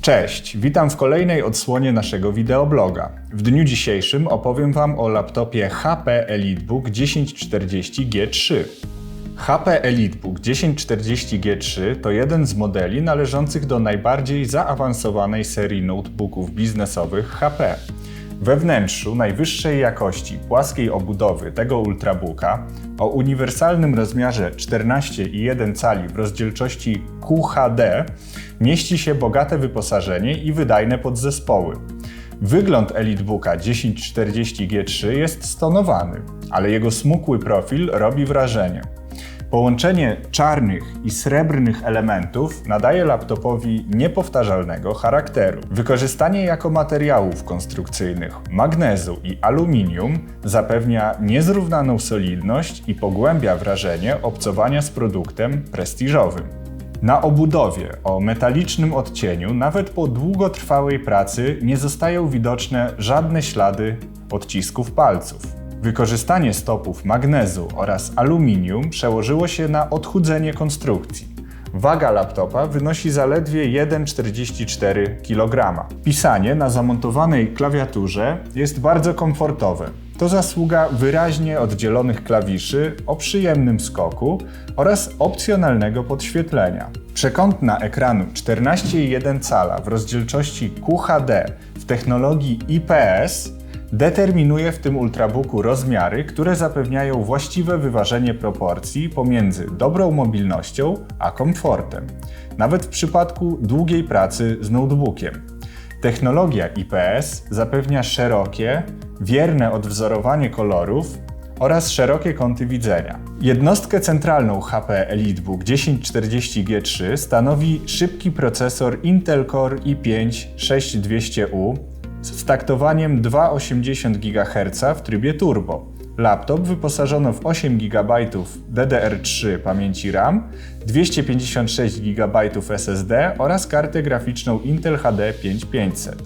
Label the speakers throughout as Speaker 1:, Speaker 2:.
Speaker 1: Cześć, witam w kolejnej odsłonie naszego wideobloga. W dniu dzisiejszym opowiem Wam o laptopie HP EliteBook 1040G3. HP EliteBook 1040G3 to jeden z modeli należących do najbardziej zaawansowanej serii notebooków biznesowych HP. We wnętrzu najwyższej jakości płaskiej obudowy tego ultrabooka o uniwersalnym rozmiarze 14,1 cali w rozdzielczości QHD mieści się bogate wyposażenie i wydajne podzespoły. Wygląd EliteBooka 1040G3 jest stonowany, ale jego smukły profil robi wrażenie. Połączenie czarnych i srebrnych elementów nadaje laptopowi niepowtarzalnego charakteru. Wykorzystanie jako materiałów konstrukcyjnych magnezu i aluminium zapewnia niezrównaną solidność i pogłębia wrażenie obcowania z produktem prestiżowym. Na obudowie o metalicznym odcieniu, nawet po długotrwałej pracy, nie zostają widoczne żadne ślady odcisków palców. Wykorzystanie stopów magnezu oraz aluminium przełożyło się na odchudzenie konstrukcji. Waga laptopa wynosi zaledwie 1,44 kg. Pisanie na zamontowanej klawiaturze jest bardzo komfortowe. To zasługa wyraźnie oddzielonych klawiszy o przyjemnym skoku oraz opcjonalnego podświetlenia. Przekątna ekranu 14,1 cala w rozdzielczości QHD w technologii IPS determinuje w tym ultrabooku rozmiary, które zapewniają właściwe wyważenie proporcji pomiędzy dobrą mobilnością a komfortem, nawet w przypadku długiej pracy z notebookiem. Technologia IPS zapewnia szerokie, wierne odwzorowanie kolorów oraz szerokie kąty widzenia. Jednostkę centralną HP EliteBook 1040G3 stanowi szybki procesor Intel Core i5-6200U z taktowaniem 2,80 GHz w trybie turbo. Laptop wyposażono w 8 GB DDR3 pamięci RAM, 256 GB SSD oraz kartę graficzną Intel HD 5500.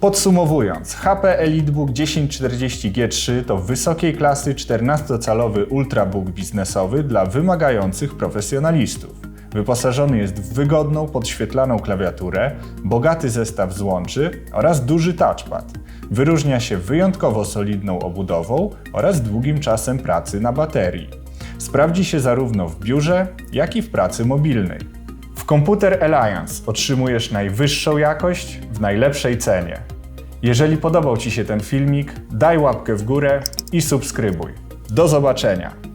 Speaker 1: Podsumowując, HP EliteBook 1040G3 to wysokiej klasy 14-calowy ultrabook biznesowy dla wymagających profesjonalistów. Wyposażony jest w wygodną, podświetlaną klawiaturę, bogaty zestaw złączy oraz duży touchpad. Wyróżnia się wyjątkowo solidną obudową oraz długim czasem pracy na baterii. Sprawdzi się zarówno w biurze, jak i w pracy mobilnej. W Computer Alliance otrzymujesz najwyższą jakość w najlepszej cenie. Jeżeli podobał Ci się ten filmik, daj łapkę w górę i subskrybuj. Do zobaczenia!